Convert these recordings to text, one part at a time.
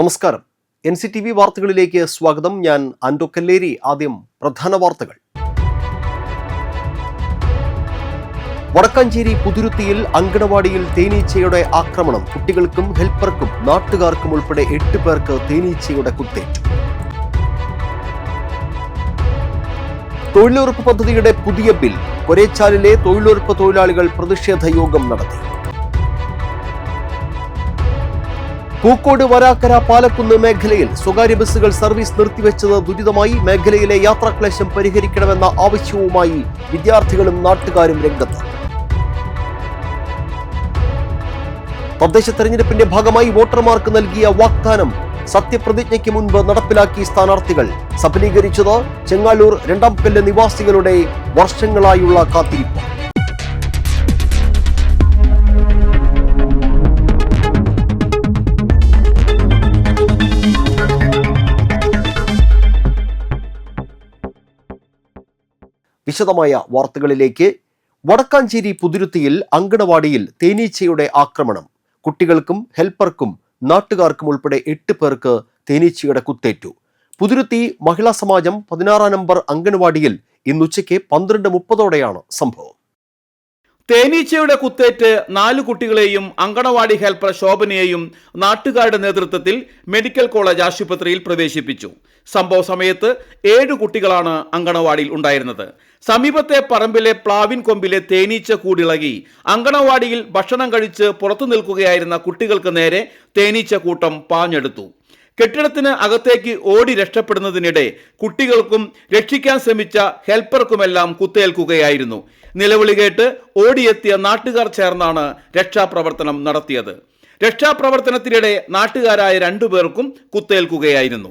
നമസ്കാരം. N C T V വാർത്തകളിലേക്ക് സ്വാഗതം. ഞാൻ ആൻഡോ കല്ലേരി. ആദ്യം പ്രധാന വാർത്തകൾ. വടക്കാഞ്ചേരി പുതുരുത്തിയിൽ അങ്കണവാടിയിൽ തേനീച്ചയുടെ ആക്രമണം. കുട്ടികൾക്കും ഹെൽപ്പർക്കും നാട്ടുകാർക്കും ഉൾപ്പെടെ എട്ട് പേർക്ക് തേനീച്ചയുടെ കുത്തേറ്റു. തൊഴിലുറപ്പ് പദ്ധതിയുടെ പുതിയ ബിൽ. കൊരേച്ചാലിലെ തൊഴിലുറപ്പ് തൊഴിലാളികൾ പ്രതിഷേധ യോഗം നടത്തി. പൂക്കോട് വരാക്കര പാലക്കുന്ന് മേഖലയിൽ സ്വകാര്യ ബസ്സുകൾ സർവീസ് നിർത്തിവെച്ചത് ദുരിതമായി. മേഖലയിലെ യാത്രാക്ലേശം പരിഹരിക്കണമെന്ന ആവശ്യവുമായി വിദ്യാർത്ഥികളും നാട്ടുകാരും രംഗത്ത്. തദ്ദേശ തെരഞ്ഞെടുപ്പിന്റെ ഭാഗമായി വോട്ടർമാർക്ക് നൽകിയ വാഗ്ദാനം സത്യപ്രതിജ്ഞയ്ക്ക് മുൻപ് നടപ്പിലാക്കി സ്ഥാനാർത്ഥികൾ. സഫലീകരിച്ചത് ചെങ്ങാലൂർ രണ്ടാം കല്ല് നിവാസികളുടെ വർഷങ്ങളായുള്ള കാത്തിരിപ്പ്. വിശദമായ വാർത്തകളിലേക്ക് വടക്കാഞ്ചേരി പുതിരുത്തിയിൽ അങ്കണവാടിയിൽ തേനീച്ചയുടെ ആക്രമണം. കുട്ടികൾക്കും ഹെൽപ്പർക്കും നാട്ടുകാർക്കും ഉൾപ്പെടെ എട്ട് പേർക്ക് തേനീച്ചയുടെ കുത്തേറ്റു. പുതിരുത്തി മഹിളാ സമാജം പതിനാറാം നമ്പർ അങ്കണവാടിയിൽ ഇന്നുച്ചയ്ക്ക് പന്ത്രണ്ട് മുപ്പതോടെയാണ് സംഭവം. തേനീച്ചയുടെ കുത്തേറ്റ് നാല് കുട്ടികളെയും അങ്കണവാടി ഹെൽപ്പർ ശോഭനയെയും നാട്ടുകാരുടെ നേതൃത്വത്തിൽ മെഡിക്കൽ കോളേജ് ആശുപത്രിയിൽ പ്രവേശിപ്പിച്ചു. സംഭവ സമയത്ത് ഏഴ് കുട്ടികളാണ് അങ്കണവാടിയിൽ ഉണ്ടായിരുന്നത്. സമീപത്തെ പറമ്പിലെ പ്ലാവിൻ കൊമ്പിലെ തേനീച്ച കൂടിളകി. അങ്കണവാടിയിൽ ഭക്ഷണം കഴിച്ച് പുറത്തു നിൽക്കുകയായിരുന്ന കുട്ടികൾക്ക് നേരെ തേനീച്ച കൂട്ടം പാഞ്ഞെടുത്തു. കെട്ടിടത്തിന് അകത്തേക്ക് ഓടി രക്ഷപ്പെടുന്നതിനിടെ കുട്ടികൾക്കും രക്ഷിക്കാൻ ശ്രമിച്ച ഹെൽപ്പർക്കുമെല്ലാം കുത്തേൽക്കുകയായിരുന്നു. നിലവിളി കേട്ട് ഓടിയെത്തിയ നാട്ടുകാർ ചേർന്നാണ് രക്ഷാപ്രവർത്തനം നടത്തിയത്. രക്ഷാപ്രവർത്തനത്തിനിടെ നാട്ടുകാരായ രണ്ടുപേർക്കും കുത്തേൽക്കുകയായിരുന്നു.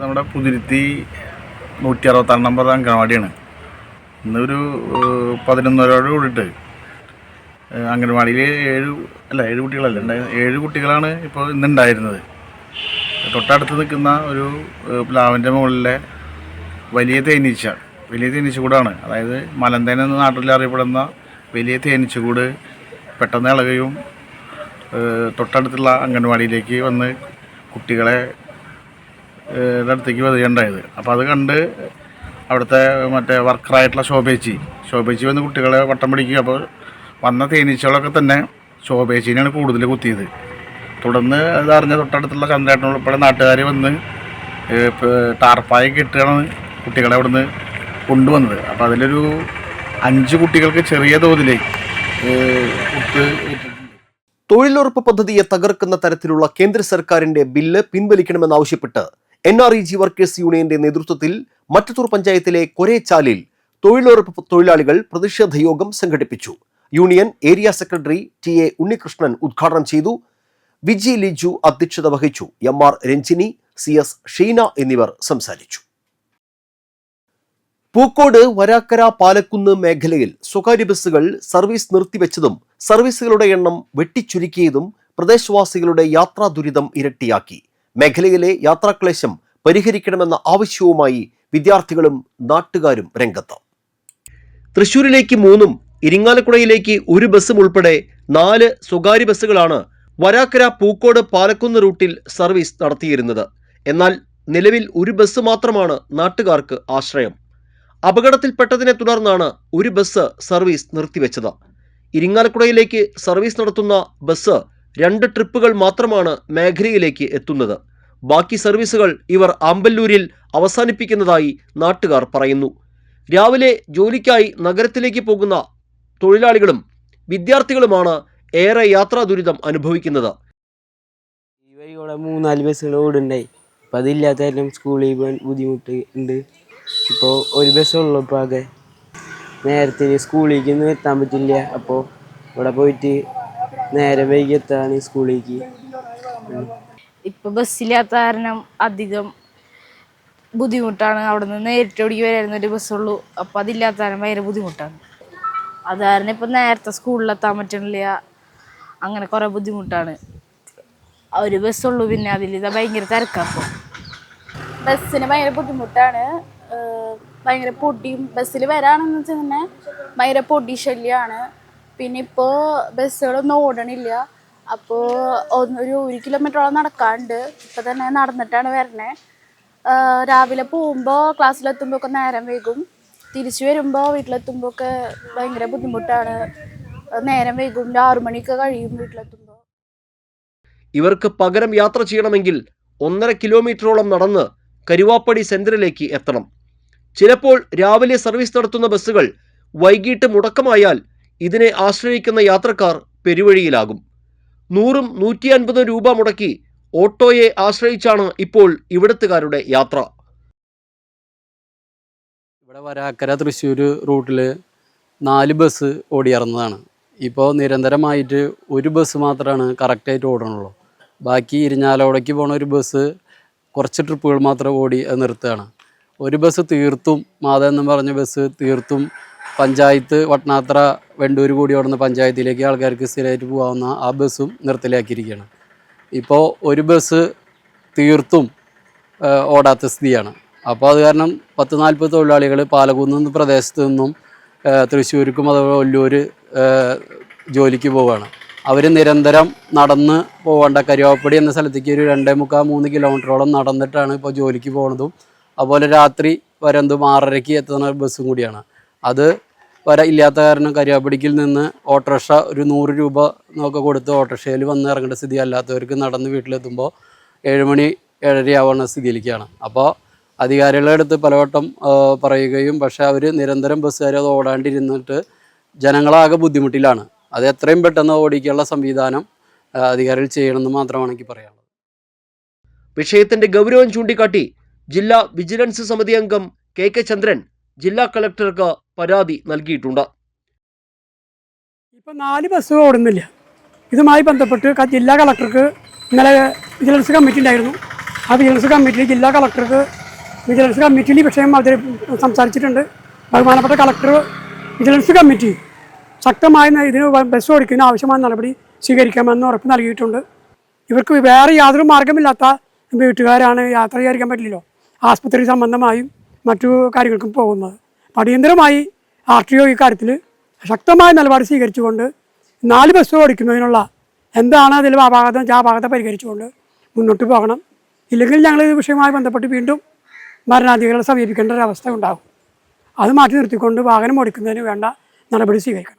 നമ്മുടെ പുതിരുത്തി നൂറ്റി അറുപത്താറ് നമ്പർ അംഗനവാടിയാണ് ഇന്നൊരു പതിനൊന്നരോട് കൂടിയിട്ട് അംഗൻവാടിയിൽ ഏഴ് അല്ല ഏഴ് കുട്ടികളല്ല ഏഴ് കുട്ടികളാണ് ഇപ്പോൾ ഇന്നുണ്ടായിരുന്നത്. തൊട്ടടുത്ത് നിൽക്കുന്ന ഒരു പ്ലാവിന്റെ മുകളിലെ വലിയ തേനീച്ച വലിയ തേനീച്ചക്കൂടാണ്. അതായത് മലന്തേൻ എന്ന നാട്ടിൽ അറിയപ്പെടുന്ന വലിയ തേനീച്ചക്കൂട് പെട്ടെന്ന് ഇളകുകയും ഏഹ്, തൊട്ടടുത്തുള്ള അംഗൻവാടിയിലേക്ക് വന്ന് കുട്ടികളെ അടുത്തേക്ക് വരികയുണ്ടായത്. അപ്പോൾ അത് കണ്ട് അവിടുത്തെ മറ്റേ വർക്കറായിട്ടുള്ള ശോഭേച്ചി ശോഭേച്ചി വന്ന് കുട്ടികളെ വട്ടം പിടിക്കുക. അപ്പോൾ വന്ന തേനീച്ചകളൊക്കെ തന്നെ ശോഭേച്ചിനെയാണ് കൂടുതൽ കുത്തിയത്. തുടർന്ന് അതറിഞ്ഞ തൊട്ടടുത്തുള്ള ചന്ദ്രേട്ടനുൾപ്പെടെ നാട്ടുകാർ വന്ന് ടാർപ്പായി കെട്ടുകയാണ് കുട്ടികളെ അവിടുന്ന് കൊണ്ടുവന്നത്. അപ്പോൾ അതിലൊരു അഞ്ച് കുട്ടികൾക്ക് ചെറിയ ഏഹ് തൊഴിലുറപ്പ് പദ്ധതിയെ തകർക്കുന്ന തരത്തിലുള്ള കേന്ദ്ര സർക്കാരിന്റെ bill പിൻവലിക്കണമെന്നാവശ്യപ്പെട്ട് N R E G workers യൂണിയന്റെ നേതൃത്വത്തിൽ മറ്റത്തൂർ പഞ്ചായത്തിലെ കൊരേച്ചാലിൽ തൊഴിലുറപ്പ് തൊഴിലാളികൾ പ്രതിഷേധ യോഗം സംഘടിപ്പിച്ചു. Union area secretary T A Unnikrishnan ഉദ്ഘാടനം ചെയ്തു. വിജി ലിജു അധ്യക്ഷത വഹിച്ചു. M R Ranjini C S Sheena എന്നിവർ സംസാരിച്ചു. പൂക്കോട് വരാക്കര പാലക്കുന്ന് മേഖലയിൽ സ്വകാര്യ ബസ്സുകൾ സർവീസ് നിർത്തിവെച്ചതും സർവീസുകളുടെ എണ്ണം വെട്ടിച്ചുരുക്കിയതും പ്രദേശവാസികളുടെ യാത്രാ ദുരിതം ഇരട്ടിയാക്കി. മേഖലയിലെ യാത്രാക്ലേശം പരിഹരിക്കണമെന്ന ആവശ്യവുമായി വിദ്യാർത്ഥികളും നാട്ടുകാരും രംഗത്ത്. തൃശൂരിലേക്ക് മൂന്നും ഇരിങ്ങാലക്കുടയിലേക്ക് ഒരു ബസ്സും ഉൾപ്പെടെ നാല് സ്വകാര്യ ബസ്സുകളാണ് വരാക്കര പൂക്കോട് പാലക്കുന്ന് റൂട്ടിൽ സർവീസ് നടത്തിയിരുന്നത്. എന്നാൽ നിലവിൽ ഒരു ബസ് മാത്രമാണ് നാട്ടുകാർക്ക് ആശ്രയം. അപകടത്തിൽപ്പെട്ടതിനെ തുടർന്നാണ് ഒരു ബസ് സർവീസ് നിർത്തിവെച്ചത്. ഇരിങ്ങാലക്കുടയിലേക്ക് സർവീസ് നടത്തുന്ന ബസ് രണ്ട് ട്രിപ്പുകൾ മാത്രമാണ് മേഖലയിലേക്ക് എത്തുന്നത്. ബാക്കി സർവീസുകൾ ഇവർ ആമ്പല്ലൂരിൽ അവസാനിപ്പിക്കുന്നതായി നാട്ടുകാർ പറയുന്നു. രാവിലെ ജോലിക്കായി നഗരത്തിലേക്ക് പോകുന്ന തൊഴിലാളികളും വിദ്യാർത്ഥികളുമാണ് ഏറെ യാത്രാ ദുരിതം അനുഭവിക്കുന്നത്. ഈ വഴി മൂന്നാൽ ബസ്സുകൾ ഓടുണ്ടായി അപ്പം അതില്ലാത്ത സ്കൂളിൽ ബുദ്ധിമുട്ട് ഉണ്ട്. ഇപ്പോൾ ഒരു ബസ്സുള്ളൂ ഇപ്പോൾ ആകെ. നേരത്തെ സ്കൂളിലേക്ക് ഒന്നും എത്താൻ പറ്റില്ല. അപ്പോൾ ഇവിടെ പോയിട്ട് നേരെ വൈകി എത്താണ് സ്കൂളിലേക്ക്. ഇപ്പൊ ബസ്സില്ലാത്ത കാരണം അധികം ബുദ്ധിമുട്ടാണ്. അവിടെ നിന്ന് നേരിട്ട് ഓടിക്കി വരായിരുന്ന ഒരു ബസ്സുള്ളൂ. അപ്പോൾ അതില്ലാത്ത കാരണം ഭയങ്കര ബുദ്ധിമുട്ടാണ്. അത് കാരണം ഇപ്പം നേരത്തെ സ്കൂളിലെത്താൻ പറ്റണില്ല. അങ്ങനെ കുറേ ബുദ്ധിമുട്ടാണ്. ഒരു ബസ്സുള്ളൂ പിന്നെ അതിൽ ഇതാ ഭയങ്കര തിരക്കാണ് ബസ്സിന് ഭയങ്കര ബുദ്ധിമുട്ടാണ്. ഭയങ്കര പൊടിയും ബസ്സിൽ വരാണെന്ന് വെച്ചാൽ തന്നെ ഭയങ്കര പൊടി ശല്യമാണ് പിന്നെ ഇപ്പോൾ ബസ്സുകളൊന്നും ഓടണില്ല. അപ്പോൾ ഒരു ഒരു കിലോമീറ്ററോളം നടക്കാണ്ട് ഇപ്പം തന്നെ നടന്നിട്ടാണ് വരണേ. രാവിലെ പോകുമ്പോൾ ക്ലാസ്സിലെത്തുമ്പോൾ ഒക്കെ നേരം വൈകും. തിരിച്ചു വരുമ്പോൾ വീട്ടിലെത്തുമ്പോൾ ഒക്കെ ഭയങ്കര ബുദ്ധിമുട്ടാണ്. നേരം വൈകും. ഒരു ആറു മണിയൊക്കെ കഴിയും വീട്ടിലെത്തുമ്പോൾ ഇവർക്ക് പകരം യാത്ര ചെയ്യണമെങ്കിൽ ഒന്നര കിലോമീറ്ററോളം നടന്ന് കരുവാപ്പടി സെന്ററിലേക്ക് എത്തണം. ചിലപ്പോൾ രാവിലെ സർവീസ് നടത്തുന്ന ബസ്സുകൾ വൈകിട്ട് മുടക്കമായാൽ ഇതിനെ ആശ്രയിക്കുന്ന യാത്രക്കാർ പെരുവഴിയിലാകും. നൂറും നൂറ്റി അൻപതും രൂപ മുടക്കി ഓട്ടോയെ ആശ്രയിച്ചാണ് ഇപ്പോൾ ഇവിടത്തുകാരുടെ യാത്ര. ഇവിടെ വരാക്കര തൃശ്ശൂർ റൂട്ടിൽ നാല് ബസ് ഓടിയിറന്നതാണ് ഇപ്പോൾ നിരന്തരമായിട്ട് ഒരു ബസ് മാത്രമാണ് കറക്റ്റായിട്ട് ഓടണുള്ളൂ. ബാക്കി ഇരിഞ്ഞാലോടേക്ക് പോണ ഒരു ബസ് കുറച്ച് ട്രിപ്പുകൾ മാത്രം ഓടി നിർത്തുകയാണ്. ഒരു ബസ് തീർത്തും മാത എന്ന് പറഞ്ഞ ബസ് തീർത്തും പഞ്ചായത്ത് വട്ടനാത്ര വെണ്ടൂർ കൂടി ഓടുന്ന പഞ്ചായത്തിലേക്ക് ആൾക്കാർക്ക് സ്ഥിരമായിട്ട് പോകാവുന്ന ആ ബസ്സും നിർത്തലാക്കിയിരിക്കുകയാണ്. ഇപ്പോൾ ഒരു ബസ് തീർത്തും ഓടാത്ത സ്ഥിതിയാണ്. അപ്പോൾ അത് കാരണം പത്ത് നാൽപ്പത് തൊഴിലാളികൾ പാലക്കുന്ന് പ്രദേശത്ത് നിന്നും തൃശ്ശൂർക്കും അതുപോലെ ഒല്ലൂർ ഏഹ് ജോലിക്ക് പോവുകയാണ്. അവർ നിരന്തരം നടന്ന് പോകേണ്ട കരുവാപ്പടി എന്ന സ്ഥലത്തേക്ക് ഒരു രണ്ടേ മുക്കാൽ മൂന്ന് കിലോമീറ്ററോളം നടന്നിട്ടാണ് ഇപ്പോൾ ജോലിക്ക് പോകുന്നതും അതുപോലെ രാത്രി വരന്ത് ആറരയ്ക്ക് എത്തുന്ന ബസ്സും കൂടിയാണ്. അത് വര ഇല്ലാത്ത കാരണം കരിയാപ്പടിക്കിൽ നിന്ന് ഓട്ടോറിക്ഷ ഒരു നൂറ് രൂപ എന്നൊക്കെ കൊടുത്ത് ഓട്ടോറിക്ഷയിൽ വന്ന് ഇറങ്ങേണ്ട സ്ഥിതി അല്ലാത്തവർക്ക് നടന്ന് വീട്ടിലെത്തുമ്പോൾ ഏഴുമണി ഏഴരയാവുന്ന സ്ഥിതിയിലേക്കാണ്. അപ്പോൾ അധികാരികളുടെ അടുത്ത് പലവട്ടം പറയുകയും പക്ഷേ അവർ നിരന്തരം ബസ്സുകാർ അത് ഓടാണ്ടിരുന്നിട്ട് ജനങ്ങളാകെ ബുദ്ധിമുട്ടിലാണ്. അത് എത്രയും പെട്ടെന്ന് ഓടിക്കാനുള്ള സംവിധാനം അധികാരികൾ ചെയ്യണമെന്ന് മാത്രമാണ് എനിക്ക് പറയാനുള്ളത്. വിഷയത്തിന്റെ ഗൗരവം ചൂണ്ടിക്കാട്ടി ജില്ലാ വിജിലൻസ് സമിതി അംഗം കെ കെ ചന്ദ്രൻ ജില്ലാ കളക്ടർക്ക് പരാതി നൽകിയിട്ടുണ്ട്. ഇപ്പം നാല് ബസ് ഓടുന്നില്ല. ഇതുമായി ബന്ധപ്പെട്ട് ജില്ലാ കളക്ടർക്ക് ഇന്നലെ വിജിലൻസ് കമ്മിറ്റി ഉണ്ടായിരുന്നു. ആ വിജിലൻസ് കമ്മിറ്റിയിൽ ജില്ലാ കളക്ടർക്ക് വിജിലൻസ് കമ്മിറ്റിയിൽ വിഷയം അവർ സംസാരിച്ചിട്ടുണ്ട്. ബഹുമാനപ്പെട്ട കളക്ടർ വിജിലൻസ് കമ്മിറ്റി ശക്തമായ ഇതിന് ബസ് ഓടിക്കുന്ന ആവശ്യമായ നടപടി സ്വീകരിക്കാമെന്ന് ഉറപ്പ് നൽകിയിട്ടുണ്ട്. ഇവർക്ക് വേറെ യാതൊരു മാർഗമില്ലാത്ത വീട്ടുകാരാണ് യാത്ര ചെയ്യാതിരിക്കാൻ പറ്റില്ലല്ലോ. ആസ്പത്രി സംബന്ധമായും മറ്റു കാര്യങ്ങൾക്കും പോകുന്നത്. അപ്പോൾ അടിയന്തരമായി ആർ ടി ഒ ഇക്കാര്യത്തിൽ ശക്തമായ നിലപാട് സ്വീകരിച്ചുകൊണ്ട് നാല് ബസ് ഓടിക്കുന്നതിനുള്ള എന്താണ് അതിൽ ആ ഭാഗത്ത് ആ ഭാഗത്തെ പരിഹരിച്ചുകൊണ്ട് മുന്നോട്ട് പോകണം. ഇല്ലെങ്കിൽ ഞങ്ങൾ ഈ വിഷയവുമായി ബന്ധപ്പെട്ട് വീണ്ടും ഭരണാധികാരികളെ സമീപിക്കേണ്ട ഒരു അവസ്ഥ ഉണ്ടാകും. അത് മാറ്റി നിർത്തിക്കൊണ്ട് വാഹനം ഓടിക്കുന്നതിന് വേണ്ട നടപടി സ്വീകരിക്കണം.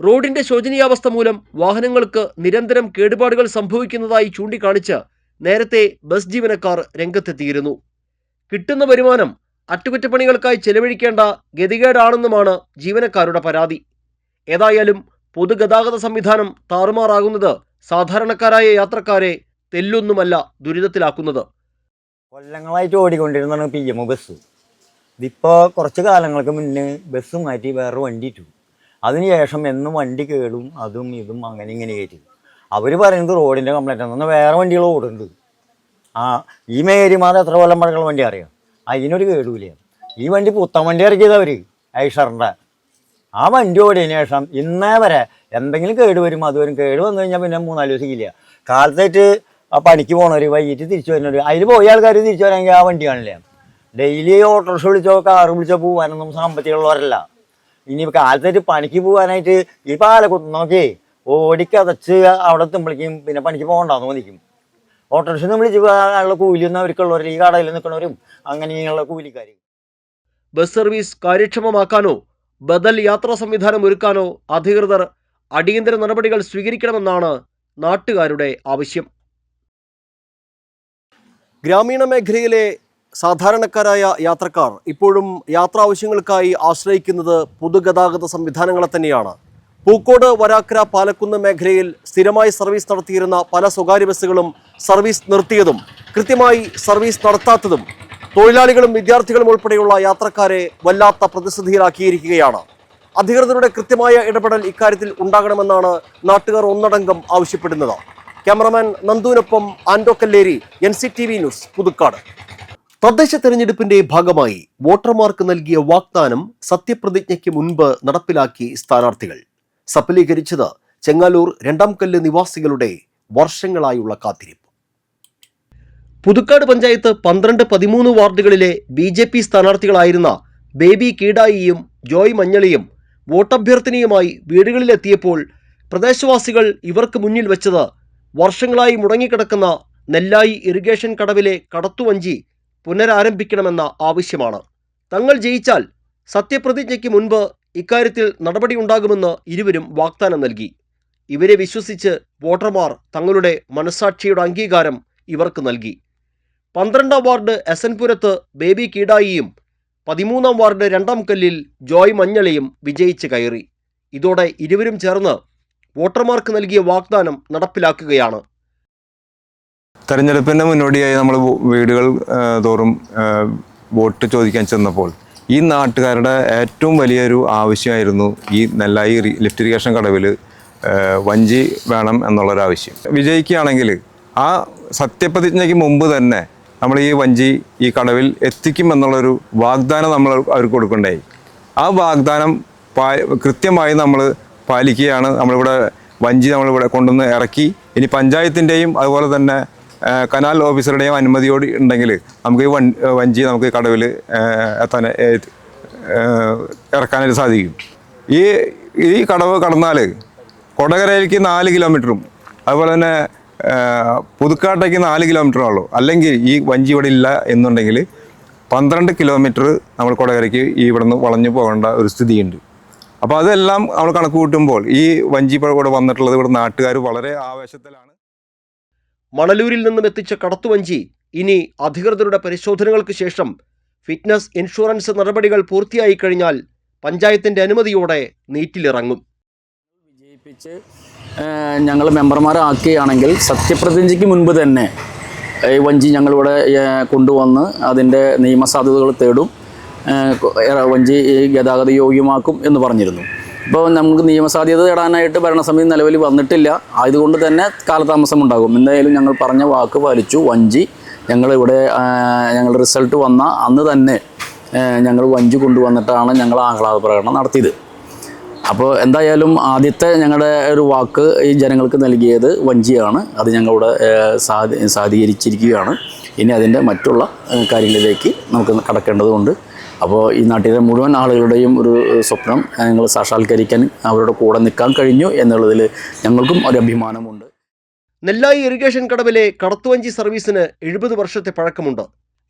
റോഡിന്റെ ശോചനീയാവസ്ഥ മൂലം വാഹനങ്ങൾക്ക് നിരന്തരം കേടുപാടുകൾ സംഭവിക്കുന്നതായി ചൂണ്ടിക്കാണിച്ച് നേരത്തെ ബസ് ജീവനക്കാർ രംഗത്തെത്തിയിരുന്നു. കിട്ടുന്ന വരുമാനം അറ്റകുറ്റപ്പണികൾക്കായി ചെലവഴിക്കേണ്ട ഗതികേടാണെന്നുമാണ് ജീവനക്കാരുടെ പരാതി. ഏതായാലും പൊതുഗതാഗത സംവിധാനം താറുമാറാകുന്നത് സാധാരണക്കാരായ യാത്രക്കാരെ തെല്ലൊന്നുമല്ല ദുരിതത്തിലാക്കുന്നത്. കൊല്ലങ്ങളായിട്ട് ഓടിക്കൊണ്ടിരുന്നതാണ് പി എം ബസ്. ഇതിപ്പോൾ കുറച്ച് കാലങ്ങൾക്ക് മുന്നേ ബസ് മാറ്റി വേറെ വണ്ടി ഇട്ടു. അതിനുശേഷം എന്നും വണ്ടി കേടും അതും ഇതും അങ്ങനെ ഇങ്ങനെ കയറ്റി അവർ പറയുന്നത് റോഡിന്റെ കംപ്ലൈന്റ് ആണ്. വേറെ വണ്ടികൾ ഓടുന്നുണ്ട്. ആ ഈ മേരിമാത എത്ര കൊല്ലം പഴക്കുള്ള വണ്ടി അറിയാം? അതിനൊരു കേടുമില്ല ഈ വണ്ടി പുത്തൻ വണ്ടി ഇറക്കിയത് അവർ ഐഷറിന്റെ ആ വണ്ടി ഓടിയതിന് ശേഷം ഇന്നേ വരെ എന്തെങ്കിലും കേട് വരും അത് വരും. കേട് വന്നു കഴിഞ്ഞാൽ പിന്നെ മൂന്നാൽ ദിവസം ഇല്ല. കാലത്തേറ്റ് ആ പണിക്ക് പോണവർ വൈകിട്ട് തിരിച്ചു വരുന്നവർ അതിൽ പോയ ആൾക്കാർ തിരിച്ചു വരാമെങ്കിൽ ആ വണ്ടി കാണില്ല. ഡെയിലി ഓട്ടോറിക്ഷ വിളിച്ചോ കാറ് വിളിച്ചോ പോകാനൊന്നും സാമ്പത്തികമുള്ളവരല്ല. ഇനി കാലത്തേറ്റ് പണിക്ക് പോകാനായിട്ട് ഈ പാലക്കുത്ത് നോക്കി ഓടിക്കതച്ച് അവിടെ എത്തുമ്പോഴേക്കും പിന്നെ പണിക്ക് പോകണ്ടെന്ന് തോന്നിക്കും. ഓട്ടോറിക്ഷ നമ്മൾ പോകാനുള്ള കൂലിയൊന്നും അവർക്കുള്ളവർ ഈ കടയിൽ നിൽക്കുന്നവരും അങ്ങനെയുള്ള കൂലിക്കാർ ബസ് സർവീസ് കാര്യക്ഷമമാക്കാനോ ബദൽ യാത്രാ സംവിധാനം ഒരുക്കാനോ അധികൃതർ അടിയന്തര നടപടികൾ സ്വീകരിക്കണമെന്നാണ് നാട്ടുകാരുടെ ആവശ്യം. ഗ്രാമീണ മേഖലയിലെ സാധാരണക്കാരായ യാത്രക്കാർ ഇപ്പോഴും യാത്രാ ആവശ്യങ്ങൾക്കായി ആശ്രയിക്കുന്നത് പൊതുഗതാഗത സംവിധാനങ്ങളെ തന്നെയാണ്. പൂക്കോട് വരാക്കര പാലക്കുന്ന് മേഖലയിൽ സ്ഥിരമായി സർവീസ് നടത്തിയിരുന്ന പല സ്വകാര്യ ബസ്സുകളും സർവീസ് നിർത്തിയതും കൃത്യമായി സർവീസ് നടത്താത്തതും തൊഴിലാളികളും വിദ്യാർത്ഥികളും ഉൾപ്പെടെയുള്ള യാത്രക്കാരെ വല്ലാത്ത പ്രതിസന്ധിയിലാക്കിയിരിക്കുകയാണ്. അധികൃതരുടെ കൃത്യമായ ഇടപെടൽ ഇക്കാര്യത്തിൽ ഉണ്ടാകണമെന്നാണ് നാട്ടുകാർ ഒന്നടങ്കം ആവശ്യപ്പെടുന്നത്. Cameraman നന്ദുവിനൊപ്പം Ando Kalleri N C T V news Puthukkad. തദ്ദേശ തെരഞ്ഞെടുപ്പിന്റെ ഭാഗമായി വോട്ടർമാർക്ക് നൽകിയ വാഗ്ദാനം സത്യപ്രതിജ്ഞയ്ക്ക് മുൻപ് നടപ്പിലാക്കി സ്ഥാനാർത്ഥികൾ. സഫലീകരിച്ചത് ചെങ്ങാലൂർ രണ്ടാം കല്ല് നിവാസികളുടെ വർഷങ്ങളായുള്ള കാത്തിരിപ്പ്. പുതുക്കാട് പഞ്ചായത്ത് പന്ത്രണ്ട് പതിമൂന്ന് വാർഡുകളിലെ ബി ജെ പി സ്ഥാനാർത്ഥികളായിരുന്ന ബേബി കീടായിയും ജോയ് മഞ്ഞളിയും വോട്ടഭ്യർത്ഥനയുമായി വീടുകളിലെത്തിയപ്പോൾ പ്രദേശവാസികൾ ഇവർക്ക് മുന്നിൽ വെച്ചത് വർഷങ്ങളായി മുടങ്ങിക്കിടക്കുന്ന നെല്ലായി ഇറിഗേഷൻ കടവിലെ കടത്തുവഞ്ചി പുനരാരംഭിക്കണമെന്ന ആവശ്യമാണ്. തങ്ങൾ ജയിച്ചാൽ സത്യപ്രതിജ്ഞയ്ക്ക് മുൻപ് ഇക്കാര്യത്തിൽ നടപടിയുണ്ടാകുമെന്ന് ഇരുവരും വാഗ്ദാനം നൽകി. ഇവരെ വിശ്വസിച്ച് വോട്ടർമാർ തങ്ങളുടെ മനസാക്ഷിയുടെ അംഗീകാരം ഇവർക്ക് നൽകി. പന്ത്രണ്ടാം വാർഡ് എസൻപുരത്ത് ബേബി കീടായിയും പതിമൂന്നാം വാർഡ് രണ്ടാം കല്ലിൽ ജോയ് മഞ്ഞളയും വിജയിച്ച് കയറി. ഇതോടെ ഇരുവരും ചേർന്ന് വോട്ടർമാർക്ക് നൽകിയ വാഗ്ദാനം നടപ്പിലാക്കുകയാണ്. തെരഞ്ഞെടുപ്പിന്റെ മുന്നോടിയായി നമ്മൾ വീടുകൾ തോറും വോട്ട് ചോദിക്കാൻ ചെന്നപ്പോൾ ഈ നാട്ടുകാരുടെ ഏറ്റവും വലിയൊരു ആവശ്യമായിരുന്നു ഈ നെല്ലായി ലിഫ്റ്റ് ഇറിഗേഷൻ കടവിൽ വഞ്ചി വേണം എന്നുള്ളൊരാവശ്യം വിജയിക്കുകയാണെങ്കിൽ ആ സത്യപ്രതിജ്ഞയ്ക്ക് മുമ്പ് തന്നെ നമ്മൾ ഈ വഞ്ചി ഈ കടവിൽ എത്തിക്കും എന്നുള്ളൊരു വാഗ്ദാനം നമ്മൾ അവർക്ക് കൊടുക്കണ്ടായി ആ വാഗ്ദാനം പാ കൃത്യമായി നമ്മൾ പാലിക്കുകയാണ്. നമ്മളിവിടെ വഞ്ചി നമ്മളിവിടെ കൊണ്ടുവന്ന് ഇറക്കി. ഇനി പഞ്ചായത്തിന്റെയും അതുപോലെ തന്നെ കനാൽ ഓഫീസറുടെയും അനുമതിയോട് ഉണ്ടെങ്കിൽ നമുക്ക് ഈ വൺ വഞ്ചി നമുക്ക് കടവിൽ എത്താൻ ഇറക്കാനായിട്ട് സാധിക്കും. ഈ ഈ കടവ് കടന്നാൽ കൊടകരയിലേക്ക് നാല് കിലോമീറ്ററും അതുപോലെ തന്നെ പുതുക്കാട്ടേക്ക് നാല് കിലോമീറ്ററേ ഉള്ളൂ. അല്ലെങ്കിൽ ഈ വഞ്ചി ഇവിടെ ഇല്ല എന്നുണ്ടെങ്കിൽ പന്ത്രണ്ട് കിലോമീറ്റർ നമ്മൾ കൊടകരയ്ക്ക് ഇവിടുന്ന് വളഞ്ഞു പോകേണ്ട ഒരു സ്ഥിതിയുണ്ട്. അപ്പോൾ അതെല്ലാം നമ്മൾ കണക്ക് കൂട്ടുമ്പോൾ ഈ വഞ്ചി കൂടെ വന്നിട്ടുള്ളത് ഇവിടെ നാട്ടുകാർ വളരെ ആവേശത്തിലാണ്. മണലൂരിൽ നിന്നും എത്തിച്ച കടത്തുവഞ്ചി ഇനി അധികൃതരുടെ പരിശോധനകൾക്ക് ശേഷം ഫിറ്റ്നസ് ഇൻഷുറൻസ് നടപടികൾ പൂർത്തിയായി കഴിഞ്ഞാൽ പഞ്ചായത്തിന്റെ അനുമതിയോടെ നീറ്റിലിറങ്ങും. വിജയിപ്പിച്ച് ഞങ്ങൾ മെമ്പർമാരാക്കുകയാണെങ്കിൽ സത്യപ്രതിജ്ഞയ്ക്ക് മുൻപ് തന്നെ ഈ വഞ്ചി ഞങ്ങളിവിടെ കൊണ്ടുവന്ന് അതിന്റെ നിയമസാധ്യതകൾ തേടും. വഞ്ചി ഗതാഗത യോഗ്യമാക്കും എന്ന് പറഞ്ഞിരുന്നു. ഇപ്പോൾ നമുക്ക് നിയമസാധ്യത തേടാനായിട്ട് ഭരണസമിതി നിലവിൽ വന്നിട്ടില്ല. അതുകൊണ്ട് തന്നെ കാലതാമസം ഉണ്ടാകും. എന്തായാലും ഞങ്ങൾ പറഞ്ഞ വാക്ക് പാലിച്ചു. വഞ്ചി. ഞങ്ങളിവിടെ ഞങ്ങൾ റിസൾട്ട് വന്ന അന്ന് തന്നെ ഞങ്ങൾ വഞ്ചി കൊണ്ടുവന്നിട്ടാണ് ഞങ്ങൾ ആഹ്ലാദ പ്രകടനം നടത്തിയത്. അപ്പോൾ എന്തായാലും ആദ്യത്തെ ഞങ്ങളുടെ ഒരു വാക്ക് ഈ ജനങ്ങൾക്ക് നൽകിയത് വഞ്ചിയാണ്. അത് ഞങ്ങളിവിടെ സാധീ സാധി സാധീകരിച്ചിരിക്കുകയാണ്. ഇനി അതിന്റെ മറ്റുള്ള കാര്യങ്ങളിലേക്ക് നമുക്ക് കടക്കേണ്ടതുണ്ട്. അപ്പോൾ ഈ നാട്ടിലെ മുഴുവൻ ആളുകളുടെയും ഒരു സ്വപ്നം ഞങ്ങൾ സാക്ഷാത്കരിക്കാൻ അവരുടെ കൂടെ നിൽക്കാൻ കഴിഞ്ഞു എന്നുള്ളതിൽ ഞങ്ങൾക്കും ഒരു അഭിമാനമുണ്ട്. നെല്ലായി ഇറിഗേഷൻ കടവിലെ കടത്തുവഞ്ചി സർവീസിന് എഴുപത് വർഷത്തെ പഴക്കമുണ്ട്.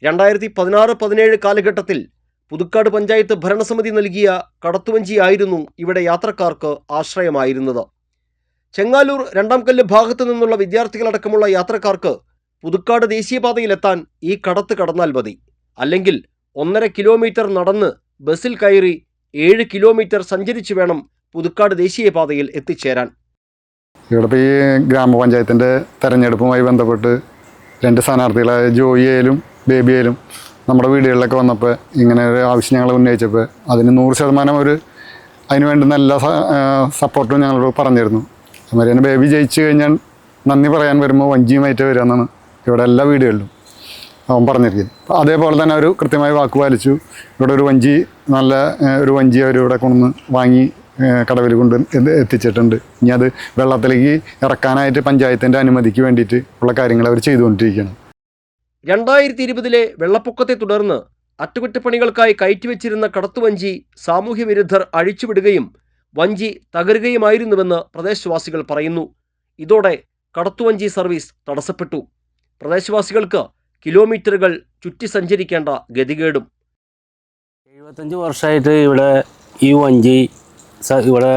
രണ്ടായിരത്തി പതിനാറ് പതിനേഴ് കാലഘട്ടത്തിൽ പുതുക്കാട് പഞ്ചായത്ത് ഭരണസമിതി നൽകിയ കടത്തുവഞ്ചിയായിരുന്നു ഇവിടെ യാത്രക്കാർക്ക് ആശ്രയമായിരുന്നത്. ചെങ്ങാലൂർ രണ്ടാം കല്ല് ഭാഗത്തു നിന്നുള്ള വിദ്യാർത്ഥികളടക്കമുള്ള യാത്രക്കാർക്ക് പുതുക്കാട് ദേശീയപാതയിലെത്താൻ ഈ കടത്ത് കടന്നാൽ മതി. അല്ലെങ്കിൽ ഒന്നര കിലോമീറ്റർ നടന്ന് ബസ്സിൽ കയറി ഏഴ് കിലോമീറ്റർ സഞ്ചരിച്ചു വേണം പുതുക്കാട് ദേശീയപാതയിൽ എത്തിച്ചേരാൻ. ഇവിടുത്തെ ഈ ഗ്രാമപഞ്ചായത്തിന്റെ തെരഞ്ഞെടുപ്പുമായി ബന്ധപ്പെട്ട് രണ്ട് സ്ഥാനാർത്ഥികളായ ജോയിയേലും ബേബിയേലും നമ്മുടെ വീടുകളിലൊക്കെ വന്നപ്പോൾ ഇങ്ങനെ ഒരു ആവശ്യം ഞങ്ങൾ ഉന്നയിച്ചപ്പോൾ അതിന് നൂറ് ശതമാനം ഒരു അതിന് വേണ്ടുന്ന എല്ലാ സപ്പോർട്ടും ഞങ്ങളോട് പറഞ്ഞിരുന്നു. അതുമാതിരി തന്നെ ബേബി ജയിച്ചു കഴിഞ്ഞാൽ നന്ദി പറയാൻ വരുമ്പോൾ വഞ്ചിയുമായിട്ട് വരാമെന്നാണ് ഇവിടെ എല്ലാ വീടുകളിലും. അവൻ പറഞ്ഞിരിക്കുന്നത് അതേപോലെ തന്നെ അവർ കൃത്യമായി വാക്ക് പാലിച്ചു. ഇവിടെ ഒരു വഞ്ചി നല്ല ഒരു വഞ്ചി അവർ ഇവിടെ കൊണ്ടുവന്ന് വാങ്ങി കടവിൽ കൊണ്ട് എത്തിച്ചിട്ടുണ്ട്. ഇനി അത് വെള്ളത്തിലേക്ക് ഇറക്കാനായിട്ട് പഞ്ചായത്തിന്റെ അനുമതിക്ക് വേണ്ടിയിട്ട് ഉള്ള കാര്യങ്ങൾ അവർ ചെയ്തുകൊണ്ടിരിക്കുകയാണ്. രണ്ടായിരത്തി ഇരുപതിലെ വെള്ളപ്പൊക്കത്തെ തുടർന്ന് അറ്റകുറ്റപ്പണികൾക്കായി കയറ്റിവെച്ചിരുന്ന കടത്തുവഞ്ചി സാമൂഹ്യ വിരുദ്ധർ അഴിച്ചുവിടുകയും വഞ്ചി തകരുകയുമായിരുന്നുവെന്ന് പ്രദേശവാസികൾ പറയുന്നു. ഇതോടെ കടത്തുവഞ്ചി സർവീസ് തടസ്സപ്പെട്ടു. പ്രദേശവാസികൾക്ക് കിലോമീറ്ററുകൾ ചുറ്റി സഞ്ചരിക്കേണ്ട ഗതികേടും. എഴുപത്തഞ്ച് വർഷമായിട്ട് ഇവിടെ ഈ വഞ്ചി ഇവിടെ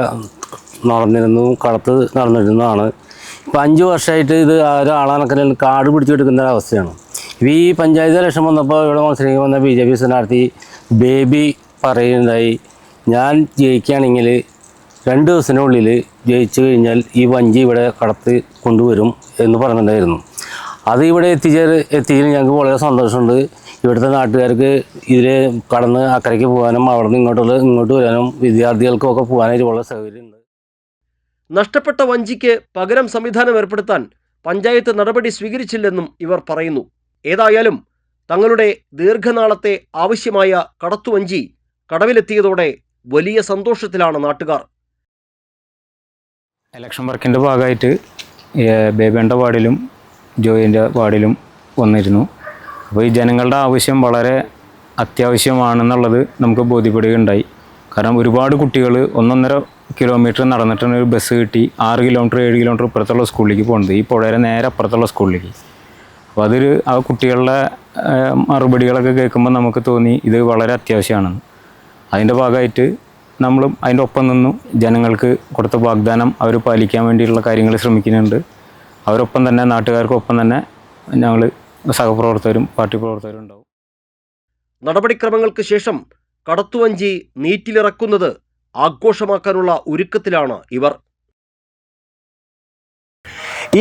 നടന്നിരുന്നു കടത്ത് നടന്നിരുന്നതാണ്. ഇപ്പം അഞ്ച് വർഷമായിട്ട് ഇത് ഒരാളാണക്കലിൽ കാട് പിടിച്ചെടുക്കുന്ന ഒരവസ്ഥയാണ് ഇപ്പം ഈ പഞ്ചായത്ത് ഇലക്ഷൻ വന്നപ്പോൾ ഇവിടെ മത്സരിക്കാൻ വന്ന ബി ജെ പി സ്ഥാനാർത്ഥി ബേബി പറയുന്നതായി ഞാൻ ജയിക്കുകയാണെങ്കിൽ രണ്ട് ദിവസത്തിനുള്ളിൽ ജയിച്ചു കഴിഞ്ഞാൽ ഈ വഞ്ചി ഇവിടെ കടത്ത് കൊണ്ടുവരും എന്ന് പറഞ്ഞിട്ടുണ്ടായിരുന്നു. അത് ഇവിടെ എത്തിച്ചേര് എത്തിയതിൽ ഞങ്ങൾക്ക് വളരെ സന്തോഷമുണ്ട്. ഇവിടുത്തെ നാട്ടുകാർക്ക് ഇതിൽ കടന്ന് അക്കരയ്ക്ക് പോകാനും അവിടെ നിന്ന് ഇങ്ങോട്ടുള്ള ഇങ്ങോട്ട് വരാനും വിദ്യാർത്ഥികൾക്കും ഒക്കെ പോകാനായിട്ട് വളരെ സൗകര്യമുണ്ട്. നഷ്ടപ്പെട്ട വഞ്ചിക്ക് പകരം സംവിധാനം ഏർപ്പെടുത്താൻ പഞ്ചായത്ത് നടപടി സ്വീകരിച്ചില്ലെന്നും ഇവർ പറയുന്നു. ഏതായാലും തങ്ങളുടെ ദീർഘനാളത്തെ ആവശ്യമായ കടത്തുവഞ്ചി കടവിലെത്തിയതോടെ വലിയ സന്തോഷത്തിലാണ് നാട്ടുകാർ. ഇലക്ഷൻ വർക്കിന്റെ ഭാഗമായിട്ട് ബേബേണ്ട വാർഡിലും ജോയിന്റെ വാർഡിലും വന്നിരുന്നു. അപ്പോൾ ഈ ജനങ്ങളുടെ ആവശ്യം വളരെ അത്യാവശ്യമാണെന്നുള്ളത് നമുക്ക് ബോധ്യപ്പെടുകയുണ്ടായി. കാരണം ഒരുപാട് കുട്ടികൾ ഒന്നൊന്നര കിലോമീറ്റർ നടന്നിട്ടാണ് ഒരു ബസ് കിട്ടി. ആറ് കിലോമീറ്റർ ഏഴ് കിലോമീറ്റർ ഇപ്പുറത്തുള്ള സ്കൂളിലേക്ക് പോകുന്നത് ഈ പുഴയുടെ നേരെ അപ്പുറത്തുള്ള സ്കൂളിലേക്ക് അപ്പോൾ അതൊരു ആ കുട്ടികളുടെ മറുപടികളൊക്കെ കേൾക്കുമ്പോൾ നമുക്ക് തോന്നി ഇത് വളരെ അത്യാവശ്യമാണെന്ന്. അതിന്റെ ഭാഗമായിട്ട് നമ്മളും അതിന്റെ ഒപ്പം നിന്നും ജനങ്ങൾക്ക് കൊടുത്ത വാഗ്ദാനം അവർ പാലിക്കാൻ വേണ്ടിയിട്ടുള്ള കാര്യങ്ങൾ ശ്രമിക്കുന്നുണ്ട്. അവരൊപ്പം തന്നെ നാട്ടുകാർക്കൊപ്പം തന്നെ ഞങ്ങൾ സഹപ്രവർത്തകരും പാർട്ടി പ്രവർത്തകരും ഉണ്ടാവും. നടപടിക്രമങ്ങൾക്ക് ശേഷം കടത്തുവഞ്ചി നീറ്റിലിറക്കുന്നത് ആഘോഷമാക്കാനുള്ള ഒരുക്കത്തിലാണ് ഇവർ.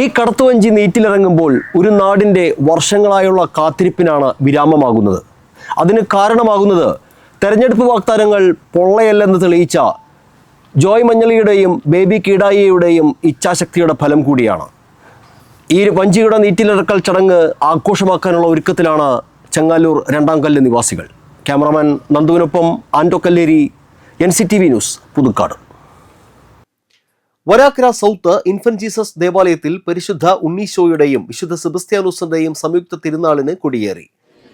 ഈ കടത്തുവഞ്ചി നീറ്റിലിറങ്ങുമ്പോൾ ഒരു നാടിന്റെ വർഷങ്ങളായുള്ള കാത്തിരിപ്പിനാണ് വിരാമമാകുന്നത്. അതിന് കാരണമാകുന്നത് തെരഞ്ഞെടുപ്പ് വാഗ്ദാനങ്ങൾ പൊള്ളയല്ലെന്ന് തെളിയിച്ച ജോയ് മഞ്ഞളിയുടെയും ബേബി കീടായിയുടെയും ഇച്ഛാശക്തിയുടെ ഫലം കൂടിയാണ്. ഈ വഞ്ചിയുടെ നീറ്റിലിറക്കൽ ചടങ്ങ് ആഘോഷമാക്കാനുള്ള ഒരുക്കത്തിലാണ് ചെങ്ങാലൂർ രണ്ടാം കല്ല് നിവാസികൾ. Cameraman നന്ദുവിനൊപ്പം Ando Kalleri N C T V news Puthukkad. Varakkara south Infant Jesus ദേവാലയത്തിൽ പരിശുദ്ധ ഉണ്ണീശോയുടെയും വിശുദ്ധ സെബസ്ത്യാനോസിന്റെയും സംയുക്ത തിരുനാളിന് കൊടിയേറി.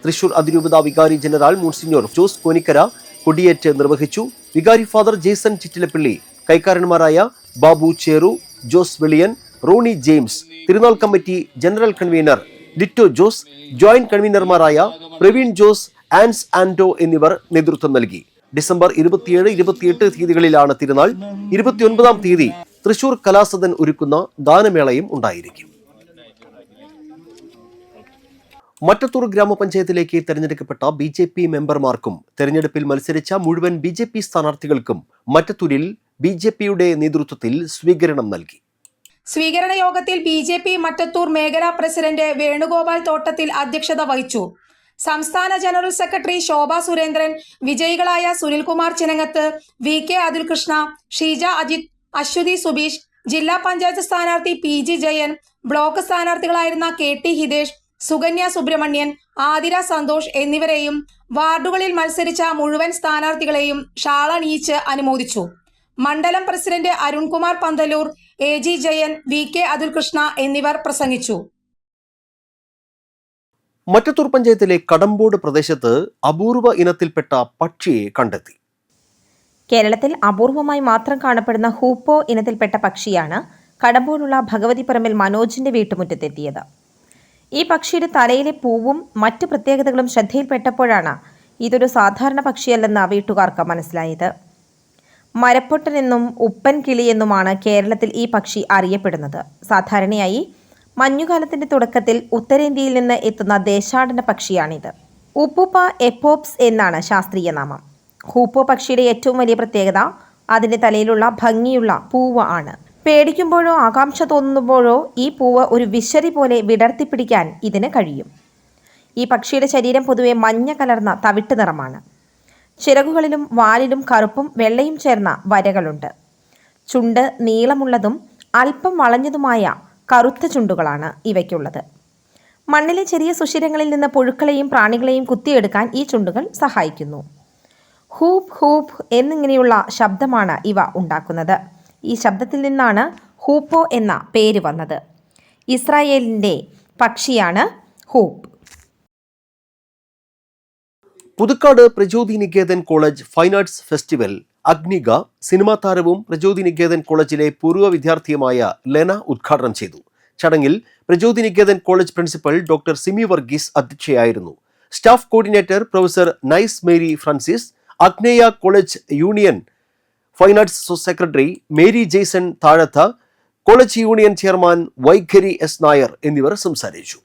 തൃശൂർ അതിരൂപത വികാരി ജനറൽ മോൺസിഞ്ഞോർ ജോസ് കോനിക്കര കൊടിയേറ്റ് നിർവഹിച്ചു. വികാരി ഫാദർ ജേസൺ ചിറ്റിലപ്പിള്ളി കൈക്കാരന്മാരായ ബാബു ചേറു ജോസ് വെളിയൻ റോണി ജെയിംസ് തിരുനാൾ committee general convener Lito Jose joint കൺവീനർമാരായ Praveen Jose Ans Ando എന്നിവർ നേതൃത്വം നൽകി. ഡിസംബർ ഇരുപത്തിയേഴ് ഇരുപത്തിയെട്ട് തീയതികളിലാണ് തിരുനാൾ. ഇരുപത്തിയൊൻപതാം തീയതി തൃശൂർ കലാസദൻ ഒരുക്കുന്ന ഗാനമേളയും ഉണ്ടായിരിക്കും. മറ്റത്തൂർ ഗ്രാമപഞ്ചായത്തിലേക്ക് തെരഞ്ഞെടുക്കപ്പെട്ട ബി ജെ പി മെമ്പർമാർക്കും തെരഞ്ഞെടുപ്പിൽ മത്സരിച്ച മുഴുവൻ ബി ജെ പി സ്ഥാനാർത്ഥികൾക്കും മറ്റത്തൂരിൽ ബി ജെ പിയുടെ നേതൃത്വത്തിൽ സ്വീകരണം നൽകി. സ്വീകരണ യോഗത്തിൽ ബി ജെ പി മറ്റത്തൂർ മേഖലാ പ്രസിഡന്റ് വേണുഗോപാൽ തോട്ടത്തിൽ അധ്യക്ഷത വഹിച്ചു. സംസ്ഥാന ജനറൽ സെക്രട്ടറി ശോഭ സുരേന്ദ്രൻ വിജയികളായ സുനിൽകുമാർ ചിനങ്ങത്ത് വി കെ അതുൽകൃഷ്ണ ഷീജ അജിത് അശ്വതി സുബീഷ് ജില്ലാ പഞ്ചായത്ത് സ്ഥാനാർത്ഥി പി ജി ജയൻ ബ്ലോക്ക് സ്ഥാനാർത്ഥികളായിരുന്ന കെ ടി ഹിതേഷ് സുകന്യ സുബ്രഹ്മണ്യൻ ആതിര സന്തോഷ് എന്നിവരെയും വാർഡുകളിൽ മത്സരിച്ച മുഴുവൻ സ്ഥാനാർത്ഥികളെയും ഷാളണിയിച്ച് അനുമോദിച്ചു. മണ്ഡലം president Arunkumar Panthalur A G Jayan V K Athulkrishna എന്നിവർ പ്രസംഗിച്ചു. മറ്റത്തൂർ പഞ്ചായത്തിലെ കടമ്പോട് പ്രദേശത്ത് അപൂർവ ഇനത്തിൽപ്പെട്ട പക്ഷിയെ കണ്ടെത്തി. കേരളത്തിൽ അപൂർവമായി മാത്രം കാണപ്പെടുന്ന ഹൂപ്പോ ഇനത്തിൽപ്പെട്ട പക്ഷിയാണ് കടമ്പോടുള്ള ഭഗവതിപ്പറമ്പിൽ മനോജിന്റെ വീട്ടുമുറ്റത്തെത്തിയത്. ഈ പക്ഷിയുടെ തലയിലെ പൂവും മറ്റു പ്രത്യേകതകളും ശ്രദ്ധയിൽപ്പെട്ടപ്പോഴാണ് ഇതൊരു സാധാരണ പക്ഷിയല്ലെന്ന് വീട്ടുകാർക്ക് മനസ്സിലായത്. മരപ്പൊട്ടൻ എന്നും ഉപ്പൻ കിളിയെന്നുമാണ് കേരളത്തിൽ ഈ പക്ഷി അറിയപ്പെടുന്നത്. സാധാരണയായി മഞ്ഞുകാലത്തിന്റെ തുടക്കത്തിൽ ഉത്തരേന്ത്യയിൽ നിന്ന് എത്തുന്ന ദേശാടന പക്ഷിയാണിത്. ഉപ്പുപ്പ എപ്പോപ്സ് എന്നാണ് ശാസ്ത്രീയ നാമം. ഹൂപ്പോ പക്ഷിയുടെ ഏറ്റവും വലിയ പ്രത്യേകത അതിന്റെ തലയിലുള്ള ഭംഗിയുള്ള പൂവ് ആണ്. പേടിക്കുമ്പോഴോ ആകാംക്ഷ തോന്നുമ്പോഴോ ഈ പൂവ് ഒരു വിശരി പോലെ വിടർത്തിപ്പിടിക്കാൻ ഇതിന് കഴിയും. ഈ പക്ഷിയുടെ ശരീരം പൊതുവെ മഞ്ഞ കലർന്ന തവിട്ട് നിറമാണ്. ചിറകുകളിലും വാലിലും കറുപ്പും വെള്ളയും ചേർന്ന വരകളുണ്ട്. ചുണ്ട് നീളമുള്ളതും അല്പം വളഞ്ഞതുമായ കറുത്ത ചുണ്ടുകളാണ് ഇവയ്ക്കുള്ളത്. മണ്ണിലെ ചെറിയ സുഷിരങ്ങളിൽ നിന്ന് പുഴുക്കളെയും പ്രാണികളെയും കുത്തിയെടുക്കാൻ ഈ ചുണ്ടുകൾ സഹായിക്കുന്നു. ഹൂപ്പ് ഹൂപ്പ് എന്നിങ്ങനെയുള്ള ശബ്ദമാണ് ഇവ ഉണ്ടാക്കുന്നത്. ഈ ശബ്ദത്തിൽ നിന്നാണ് ഹൂപ്പോ എന്ന പേര് വന്നത്. ഇസ്രായേലിന്റെ പക്ഷിയാണ് hoopoe Puthukkad Prajyoti Niketan college fine arts festival Agnika cinema താരവും പ്രചോദി നികേതൻ കോളേജിലെ പൂർവ വിദ്യാർത്ഥിയുമായ ലെന ഉദ്ഘാടനം ചെയ്തു. ചടങ്ങിൽ Prajyoti Niketan college principal doctor Simi Varghese അധ്യക്ഷയായിരുന്നു. Staff coordinator professor Nice Mary Francis Agneya college union fine arts secretary Mary Jaison Thazhath college union chairman Vaikhari S Nair എന്നിവർ സംസാരിച്ചു.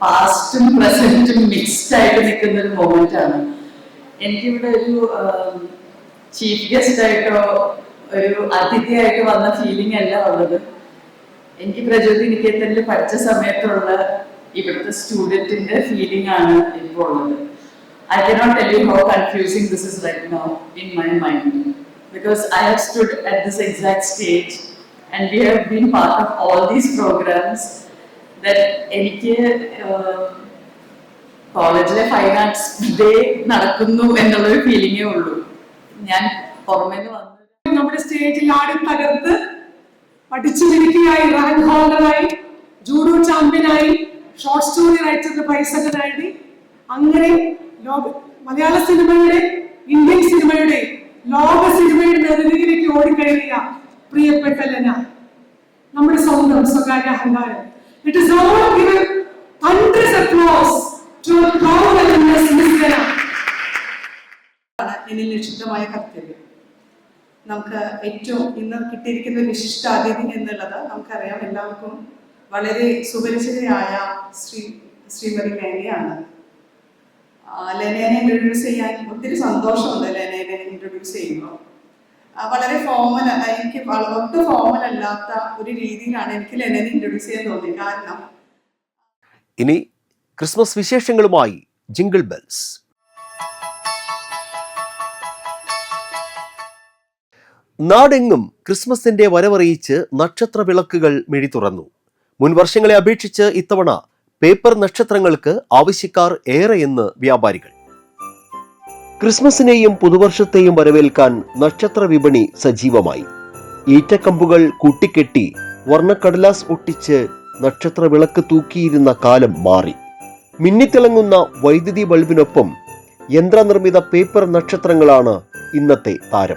പാസ്റ്റും പ്രസന്റും mixed ആയിട്ട് നിൽക്കുന്ന ഒരു മൊമെന്റ് ആണ്. എനിക്കിവിടെ ഒരു ചീഫ് ഗസ്റ്റ് ആയിട്ടോ ഒരു അതിഥിയായിട്ട് വന്ന ഫീലിംഗ് അല്ല ഉള്ളത്. എനിക്ക് പ്രചോദി നിക്കേതനിൽ പഠിച്ച സമയത്തുള്ള ഇവിടുത്തെ സ്റ്റുഡന്റിന്റെ ഫീലിംഗ് ആണ് ഇപ്പോൾ ഉള്ളത്. I cannot tell you how confusing this is right now in my mind because I have stood at this exact stage and we have been part of all these programs എനിക്ക് കോളേജിലെ fine arts day നടക്കുന്നു എന്നുള്ളൊരു ഫീലിംഗേ ഉള്ളൂ. ഞാൻ പുറമേന്ന് വന്നു നമ്മുടെ സ്റ്റേജിൽ ആടി തകർത്ത് പഠിച്ചു മിടുക്കിയായി റാങ്ക് ഹോൾഡറായി ജൂഡോ ചാമ്പ്യനായി ഷോർട്ട് സ്റ്റോറി റൈറ്ററിന് പൈസ നേടി. അങ്ങനെ ലോക മലയാള സിനിമയുടെ ഇന്ത്യൻ സിനിമയുടെ ലോക സിനിമയുടെ നേതൃത്വത്തിലേക്ക് ഓടിക്കഴിയുക പ്രിയപ്പെട്ട ലന നമ്മുടെ സ്വന്തം സ്വകാര്യ അഹങ്കാരം. It all all hundreds of applause to a miss listener. ഇനി നിക്ഷിപ്തമായ കർത്തവ്യം. നമുക്ക് ഏറ്റവും ഇന്ന് കിട്ടിയിരിക്കുന്ന വിശിഷ്ട അതിഥി എന്നുള്ളത് നമുക്കറിയാം എല്ലാവർക്കും വളരെ സുപരിചിതയായ ശ്രീ ശ്രീമതി ലേനയാണ് ലെനേനെ ഇൻട്രൊഡ്യൂസ് ചെയ്യാൻ ഒത്തിരി സന്തോഷമുണ്ട് ലെനേനെ ഇൻട്രൊഡ്യൂസ് ചെയ്യുമ്പോൾ. വളരെ ഫോമൽ എനിക്ക് ഒട്ടും ഫോമൽ അല്ലാത്ത ഒരു രീതിയിലാണ് എനിക്ക് ലെനൻ ഇൻട്രൊഡ്യൂസ് ചെയ്യാൻ തോന്നിയത്. കാരണം ഇനി ക്രിസ്മസ് വിശേഷങ്ങളുമായി ജിങ്കിൾ ബെൽസ്. നാടെങ്ങും ക്രിസ്മസിന്റെ വരവറിയിച്ച് നക്ഷത്ര വിളക്കുകൾ മിഴി തുറന്നു. മുൻ വർഷങ്ങളെ അപേക്ഷിച്ച് ഇത്തവണ പേപ്പർ നക്ഷത്രങ്ങൾക്ക് ആവശ്യക്കാർ ഏറെയെന്ന് വ്യാപാരികൾ. ക്രിസ്മസിനെയും പുതുവർഷത്തെയും വരവേൽക്കാൻ നക്ഷത്ര വിപണി സജീവമായി. ഈറ്റക്കമ്പുകൾ കൂട്ടിക്കെട്ടി വർണക്കടലാസ് ഒട്ടിച്ച് നക്ഷത്ര വിളക്ക് തൂക്കിയിരുന്ന കാലം മാറി. മിന്നിത്തിളങ്ങുന്ന വൈദ്യുതി ബൾബിനൊപ്പം യന്ത്രനിർമ്മിത പേപ്പർ നക്ഷത്രങ്ങളാണ് ഇന്നത്തെ താരം.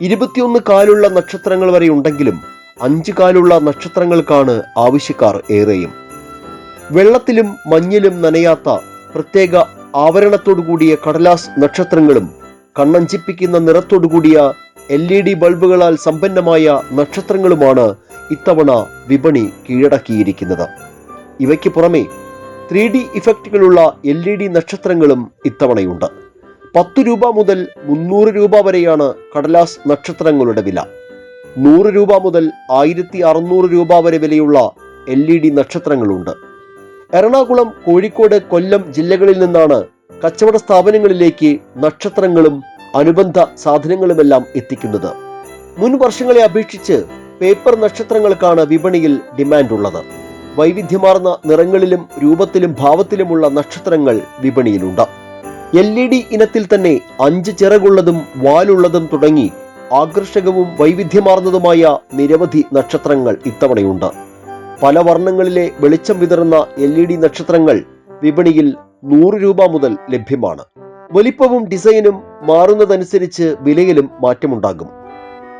ഇരുപത്തിയൊന്ന് കാലുള്ള നക്ഷത്രങ്ങൾ വരെ ഉണ്ടെങ്കിലും അഞ്ചു കാലുള്ള നക്ഷത്രങ്ങൾക്കാണ് ആവശ്യക്കാർ ഏറെയും. വെള്ളത്തിലും മഞ്ഞിലും നനയാത്ത പ്രത്യേക ആവരണത്തോടുകൂടിയ കടലാസ് നക്ഷത്രങ്ങളും കണ്ണഞ്ചിപ്പിക്കുന്ന നിറത്തോടുകൂടിയ എൽ ഇ ഡി ബൾബുകളാൽ സമ്പന്നമായ നക്ഷത്രങ്ങളുമാണ് ഇത്തവണ വിപണി കീഴടക്കിയിരിക്കുന്നത്. ഇവയ്ക്ക് പുറമെ ത്രീ ഡി ഇഫക്റ്റുകളുള്ള എൽ ഇ ഡി നക്ഷത്രങ്ങളും ഇത്തവണയുണ്ട്. പത്ത് രൂപ മുതൽ മുന്നൂറ് രൂപ വരെയാണ് കടലാസ് നക്ഷത്രങ്ങളുടെ വില. നൂറ് രൂപ മുതൽ ആയിരത്തി അറുന്നൂറ് രൂപ വരെ വിലയുള്ള എൽ ഇ ഡി നക്ഷത്രങ്ങളുണ്ട്. എറണാകുളം കോഴിക്കോട് കൊല്ലം ജില്ലകളിൽ നിന്നാണ് കച്ചവട സ്ഥാപനങ്ങളിലേക്ക് നക്ഷത്രങ്ങളും അനുബന്ധ സാധനങ്ങളുമെല്ലാം എത്തിക്കുന്നത്. മുൻ വർഷങ്ങളെ അപേക്ഷിച്ച് പേപ്പർ നക്ഷത്രങ്ങൾക്കാണ് വിപണിയിൽ ഡിമാൻഡ് ഉള്ളത് വൈവിധ്യമാർന്ന നിറങ്ങളിലും രൂപത്തിലും ഭാവത്തിലുമുള്ള നക്ഷത്രങ്ങൾ വിപണിയിലുണ്ട്. എൽ ഇ ഡി ഇനത്തിൽ തന്നെ അഞ്ച് ചിറകുള്ളതും വാലുള്ളതും തുടങ്ങി ആകർഷകവും വൈവിധ്യമാർന്നതുമായ നിരവധി നക്ഷത്രങ്ങൾ ഇത്തവണയുണ്ട്. പല വർണങ്ങളിലെ വെളിച്ചം വിതറുന്ന എൽ ഇ ഡി നക്ഷത്രങ്ങൾ വിപണിയിൽ നൂറ് രൂപ മുതൽ ലഭ്യമാണ്. വലിപ്പവും ഡിസൈനും മാറുന്നതനുസരിച്ച് വിലയിലും മാറ്റമുണ്ടാകും.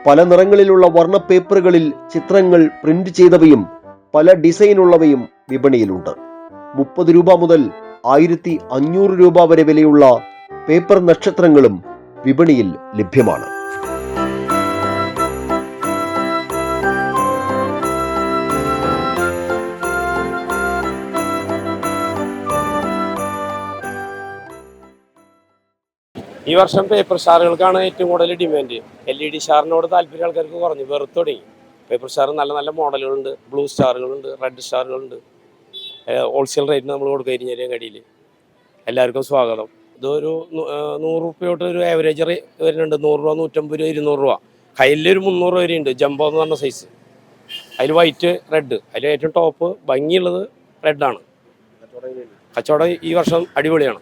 പല നിറങ്ങളിലുള്ള വർണ പേപ്പറുകളിൽ ചിത്രങ്ങൾ പ്രിന്റ് ചെയ്തവയും പല ഡിസൈനുള്ളവയും വിപണിയിലുണ്ട്. മുപ്പത് രൂപ മുതൽ ആയിരത്തി അഞ്ഞൂറ് രൂപ വരെ വിലയുള്ള പേപ്പർ നക്ഷത്രങ്ങളും വിപണിയിൽ ലഭ്യമാണ്. ഈ വർഷം പേപ്പർ സ്റ്റാറുകൾക്കാണ് ഏറ്റവും കൂടുതൽ ഡിമാൻഡ് എൽ ഇ ഡി സ്റ്റാറിനോട് താല്പര്യം ആൾക്കാർക്ക് കുറഞ്ഞു വെറുത്ത് തുടങ്ങി. പേപ്പർ സ്റ്റാർ നല്ല നല്ല മോഡലുകളുണ്ട് ബ്ലൂ സ്റ്റാറുകളുണ്ട് റെഡ് സ്റ്റാറുകളുണ്ട് ഹോൾസെയിൽ റേറ്റിന് നമ്മൾ കൊടുക്കുക ഇരിഞ്ഞേരിയും കടിയിൽ എല്ലാവർക്കും സ്വാഗതം. ഇതൊരു നൂറ് റുപ്യ തൊട്ട് ഒരു ആവറേജ് വരുന്നുണ്ട്. നൂറ് രൂപ നൂറ്റമ്പത് രൂപ ഇരുന്നൂറ് രൂപ. കയ്യിലൊരു മുന്നൂറ് രൂപ ഉണ്ട്. ജംബോ എന്ന് പറഞ്ഞ സൈസ് അതിൽ വൈറ്റ് റെഡ് അതിൽ ഏറ്റവും ടോപ്പ് ഭംഗിയുള്ളത് റെഡാണ് കച്ചവടം ഈ വർഷം അടിപൊളിയാണ്.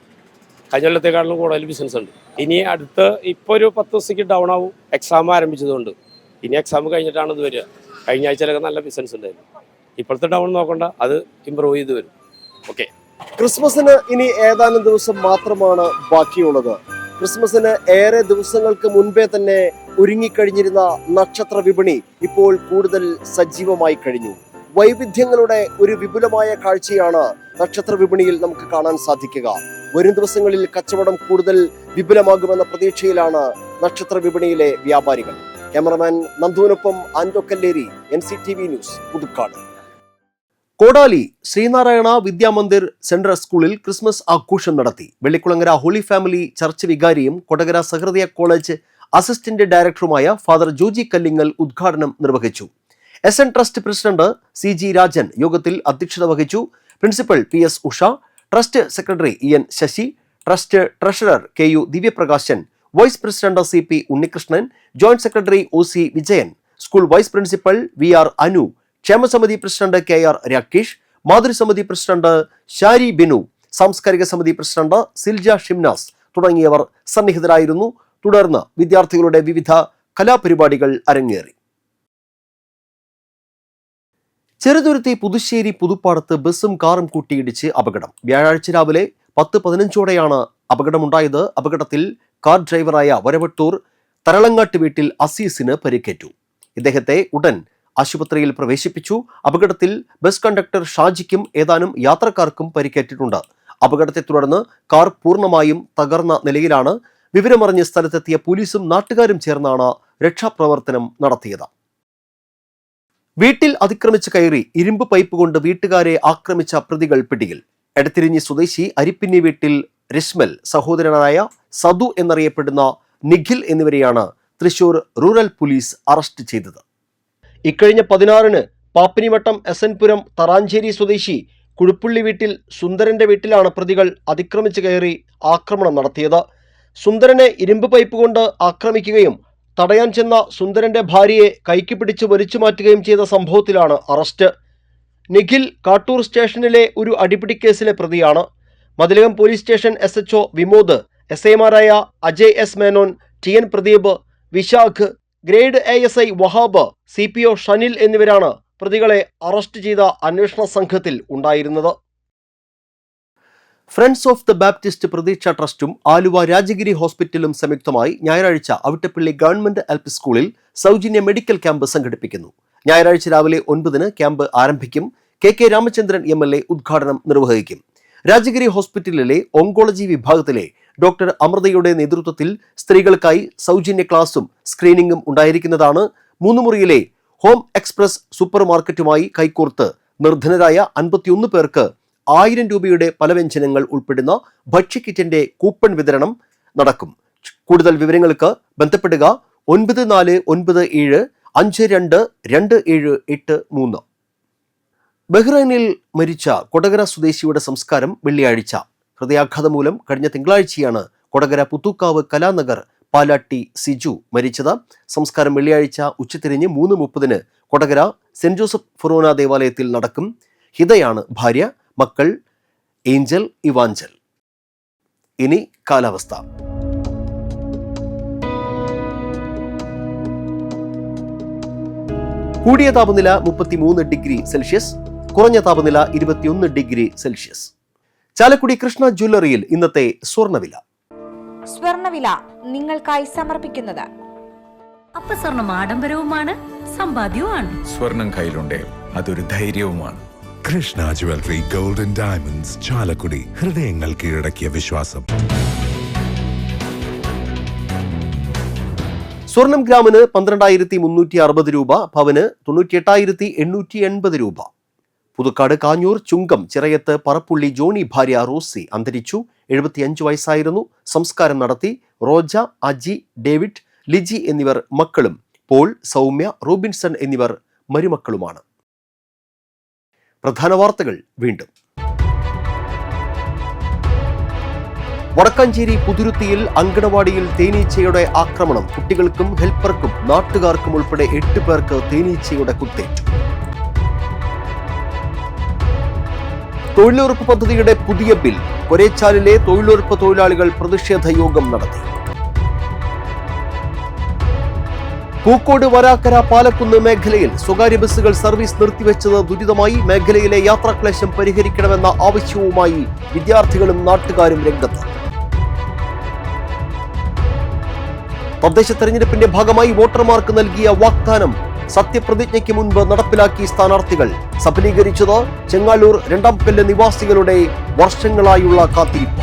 കഴിഞ്ഞ കൊല്ലത്തെക്കാളും കൂടുതൽ ബിസിനസ് ഉണ്ട്. ഇനി അടുത്ത് ഇപ്പോൾ ഒരു പത്ത് ദിവസത്തേക്ക് ഡൗൺ ആവും. എക്സാം ആരംഭിച്ചതുകൊണ്ട്. ഇനി എക്സാം കഴിഞ്ഞിട്ടാണ് ഇത് വരിക. കഴിഞ്ഞ ആഴ്ചയിലൊക്കെ നല്ല ബിസിനസ് ഉണ്ടായിരുന്നു. ഇപ്പോഴത്തെ ഡൗൺ നോക്കണ്ട. അത് ഇമ്പ്രൂവ് ചെയ്ത് വരും. ഓക്കെ ക്രിസ്മസിന് ഇനി ഏതാനും ദിവസം മാത്രമാണ് ബാക്കിയുള്ളത്. ക്രിസ്മസിന് ഏറെ ദിവസങ്ങൾക്ക് മുൻപേ തന്നെ ഒരുങ്ങിക്കഴിഞ്ഞിരുന്ന നക്ഷത്ര വിപണി ഇപ്പോൾ കൂടുതൽ സജീവമായി കഴിഞ്ഞു. വൈവിധ്യങ്ങളുടെ ഒരു വിപുലമായ കാഴ്ചയാണ് നക്ഷത്ര വിപണിയിൽ നമുക്ക് കാണാൻ സാധിക്കുക. വരും ദിവസങ്ങളിൽ കച്ചവടം കൂടുതൽ വിപുലമാകുമെന്ന പ്രതീക്ഷയിലാണ് നക്ഷത്ര വിപണിയിലെ വ്യാപാരികൾ. Cameraman നന്ദുവിനൊപ്പം Ando Kalleri N C T V news Puthukkad. Kodali Sreenarayana Vidyamandir central സ്കൂളിൽ ക്രിസ്മസ് ആഘോഷം നടത്തി. വെള്ളിക്കുളങ്ങര ഹോളി ഫാമിലി ചർച്ച് വികാരിയും കൊടകര സഹൃദയ കോളേജ് അസിസ്റ്റന്റ് ഡയറക്ടറുമായ ഫാദർ ജോജി കല്ലിങ്ങൽ ഉദ്ഘാടനം നിർവഹിച്ചു. S N trust president C G Rajan യോഗത്തിൽ അധ്യക്ഷത വഹിച്ചു. Principal P S Usha trust secretary E N Sasi trust treasurer K U Divyaprakashan vice president C P Unnikrishnan joint secretary O C Vijayan school vice principal V R Anu ക്ഷേമസമിതി president K R Rakesh മാതൃസമിതി president Shari Binu സാംസ്കാരിക സമിതി president Silja Shimnas തുടങ്ങിയവർ സന്നിഹിതരായിരുന്നു. തുടർന്ന് വിദ്യാർത്ഥികളുടെ വിവിധ കലാപരിപാടികൾ അരങ്ങേറി. ചെറുതുരുത്തി പുതുശ്ശേരി പുതുപ്പാടത്ത് ബസ്സും കാറും കൂട്ടിയിടിച്ച് അപകടം. വ്യാഴാഴ്ച രാവിലെ പത്ത് പതിനഞ്ചോടെയാണ് അപകടമുണ്ടായത്. അപകടത്തിൽ കാർ ഡ്രൈവറായ വരവട്ടൂർ തരളങ്ങാട്ട് വീട്ടിൽ അസീസിന് പരിക്കേറ്റു. ഇദ്ദേഹത്തെ ഉടൻ ആശുപത്രിയിൽ പ്രവേശിപ്പിച്ചു. അപകടത്തിൽ ബസ് കണ്ടക്ടർ ഷാജിക്കും ഏതാനും യാത്രക്കാർക്കും പരിക്കേറ്റിട്ടുണ്ട്. അപകടത്തെ തുടർന്ന് കാർ പൂർണമായും തകർന്ന നിലയിലാണ്. വിവരമറിഞ്ഞ് സ്ഥലത്തെത്തിയ പോലീസും നാട്ടുകാരും ചേർന്നാണ് രക്ഷാപ്രവർത്തനം നടത്തിയത്. വീട്ടിൽ അതിക്രമിച്ച് കയറി ഇരുമ്പ് പൈപ്പ് കൊണ്ട് വീട്ടുകാരെ ആക്രമിച്ച പ്രതികൾ പിടിയിൽ. എടത്തിരിഞ്ഞി സ്വദേശി അരിപ്പിന്നി വീട്ടിൽ രശ്മൽ സഹോദരനായ സദു എന്നറിയപ്പെടുന്ന നിഖിൽ എന്നിവരെയാണ് തൃശൂർ റൂറൽ പോലീസ് അറസ്റ്റ് ചെയ്തത്. ഇക്കഴിഞ്ഞ പതിനാറിന് പാപ്പിനിവട്ടം എസ് എൻ പുരം തറാഞ്ചേരി സ്വദേശി കുഴുപ്പുള്ളി വീട്ടിൽ സുന്ദരന്റെ വീട്ടിലാണ് പ്രതികൾ അതിക്രമിച്ച് കയറി ആക്രമണം നടത്തിയത്. സുന്ദരനെ ഇരുമ്പ് പൈപ്പ് കൊണ്ട് ആക്രമിക്കുകയും തടയാൻ ചെന്ന സുന്ദരന്റെ ഭാര്യയെ കൈക്ക് പിടിച്ച് വലിച്ചു മാറ്റുകയും ചെയ്ത സംഭവത്തിലാണ് അറസ്റ്റ്. നിഖിൽ കാട്ടൂർ സ്റ്റേഷനിലെ ഒരു അടിപിടി കേസിലെ പ്രതിയാണ്. Mathilakam police station S H Vimod S ഐമാരായ Ajay S Menon T N Pradeep Vishakh grade A S I Vahab C P O Shanil എന്നിവരാണ് പ്രതികളെ അറസ്റ്റ് ചെയ്ത അന്വേഷണ സംഘത്തിൽ ഉണ്ടായിരുന്നത്. ഫ്രണ്ട്സ് ഓഫ് ദ ബാപ്റ്റിസ്റ്റ് പ്രതീക്ഷ ട്രസ്റ്റും ആലുവ രാജഗിരി ഹോസ്പിറ്റലും സംയുക്തമായി ഞായറാഴ്ച അവിട്ടപ്പള്ളി ഗവൺമെന്റ് എൽ പി സ്കൂളിൽ സൗജന്യ മെഡിക്കൽ ക്യാമ്പ് സംഘടിപ്പിക്കുന്നു. ഞായറാഴ്ച രാവിലെ ഒൻപതിന് ക്യാമ്പ് ആരംഭിക്കും. K K Ramachandran M L A ഉദ്ഘാടനം നിർവഹിക്കും. രാജഗിരി ഹോസ്പിറ്റലിലെ ഓങ്കോളജി വിഭാഗത്തിലെ ഡോക്ടർ അമൃതയുടെ നേതൃത്വത്തിൽ സ്ത്രീകൾക്കായി സൗജന്യ ക്ലാസും സ്ക്രീനിംഗും ഉണ്ടായിരിക്കുന്നതാണ്. മൂന്നുമുറിയിലെ ഹോം എക്സ്പ്രസ് സൂപ്പർ മാർക്കറ്റുമായി കൈകോർത്ത് നിർധനരായ അൻപത്തിയൊന്ന് പേർക്ക് ആയിരം രൂപയുടെ പല വ്യഞ്ജനങ്ങൾ ഉൾപ്പെടുന്ന ഭക്ഷ്യക്കിറ്റിന്റെ കൂപ്പൺ വിതരണം നടക്കും. കൂടുതൽ വിവരങ്ങൾക്ക് ബന്ധപ്പെടുക ഒൻപത് നാല് ഒൻപത് ഏഴ് അഞ്ച് രണ്ട് രണ്ട് ഏഴ് എട്ട് മൂന്ന്. ബഹ്റൈനിൽ മരിച്ച കൊടകര സ്വദേശിയുടെ സംസ്കാരം വെള്ളിയാഴ്ച. ഹൃദയാഘാതം മൂലം കഴിഞ്ഞ തിങ്കളാഴ്ചയാണ് കൊടകര പുത്തൂക്കാവ് കലാനഗർ പാലാട്ടി സിജു മരിച്ചത്. സംസ്കാരം വെള്ളിയാഴ്ച ഉച്ചതിരിഞ്ഞ് മൂന്ന് മുപ്പതിന് കൊടകര സെന്റ് ജോസഫ് ഫൊറോന ദേവാലയത്തിൽ നടക്കും. ഹിതയാണ് ഭാര്യ. മക്കൾ ഏഞ്ചൽ ഇവാഞ്ചൽ. ഇനി കാലാവസ്ഥ. കൂടിയ താപനില മുപ്പത്തിമൂന്ന് ഡിഗ്രി സെൽഷ്യസ് കുറഞ്ഞ താപനില ഇരുപത്തിയൊന്ന് ഡിഗ്രി സെൽഷ്യസ്. ചാലക്കുടി കൃഷ്ണ ജ്വല്ലറിയിൽ ഇന്നത്തെ സ്വർണവില സ്വർണവില നിങ്ങൾക്കായി സമർപ്പിക്കുന്നത്. അപ്പ സ്വർണം ആഡംബരവുമാണ് സമ്പാദ്യവുമാണ്. സ്വർണം കയ്യിലുണ്ടേ അതൊരു ധൈര്യവുമാണ്. Krishna jewellery golden diamonds Chalakudy ഹൃദയങ്ങൾ കീഴടക്കിയ വിശ്വാസം. സ്വർണം ഗ്രാമിന് പന്ത്രണ്ടായിരത്തി മുന്നൂറ്റി അറുപത് രൂപ പവന് തൊണ്ണൂറ്റിയെട്ടായിരത്തി എണ്ണൂറ്റി എൺപത് രൂപ. പുതുക്കാട് കാഞ്ഞൂർ ചുങ്കം ചിറയത്ത് പറപ്പുള്ളി ജോണി ഭാര്യ റോസി അന്തരിച്ചു. എഴുപത്തിയഞ്ച് വയസ്സായിരുന്നു. സംസ്കാരം നടത്തി. റോജ അജി ഡേവിഡ് ലിജി എന്നിവർ മക്കളും. പോൾ സൗമ്യ റോബിൻസൺ എന്നിവർ മരുമക്കളുമാണ്. പ്രധാന വാർത്തകൾ വീണ്ടും. വടക്കാഞ്ചേരി പുതുരുത്തിയിൽ അങ്കണവാടിയിൽ തേനീച്ചയുടെ ആക്രമണം. കുട്ടികൾക്കും ഹെൽപ്പർക്കും നാട്ടുകാർക്കും ഉൾപ്പെടെ എട്ട് പേർക്ക് തേനീച്ചയുടെ കുത്തേറ്റു. തൊഴിലുറപ്പ് പദ്ധതിയുടെ പുതിയ ബിൽ. കൊരേച്ചാലിലെ തൊഴിലുറപ്പ് തൊഴിലാളികൾ പ്രതിഷേധ യോഗം നടത്തി. പൂക്കോട് വരാക്കര പാലക്കുന്ന് മേഖലയിൽ സ്വകാര്യ ബസ്സുകൾ സർവീസ് നിർത്തിവെച്ചത് ദുരിതമായി. മേഖലയിലെ യാത്രാക്ലേശം പരിഹരിക്കണമെന്ന ആവശ്യവുമായി വിദ്യാർത്ഥികളും നാട്ടുകാരും രംഗത്ത്. തദ്ദേശ തെരഞ്ഞെടുപ്പിന്റെ ഭാഗമായി വോട്ടർമാർക്ക് നൽകിയ വാഗ്ദാനം സത്യപ്രതിജ്ഞയ്ക്ക് മുൻപ് നടപ്പിലാക്കി സ്ഥാനാർത്ഥികൾ. സഫലീകരിച്ചത് ചെങ്ങാലൂർ രണ്ടാം കല്ല് നിവാസികളുടെ വർഷങ്ങളായുള്ള കാത്തിരിപ്പ്.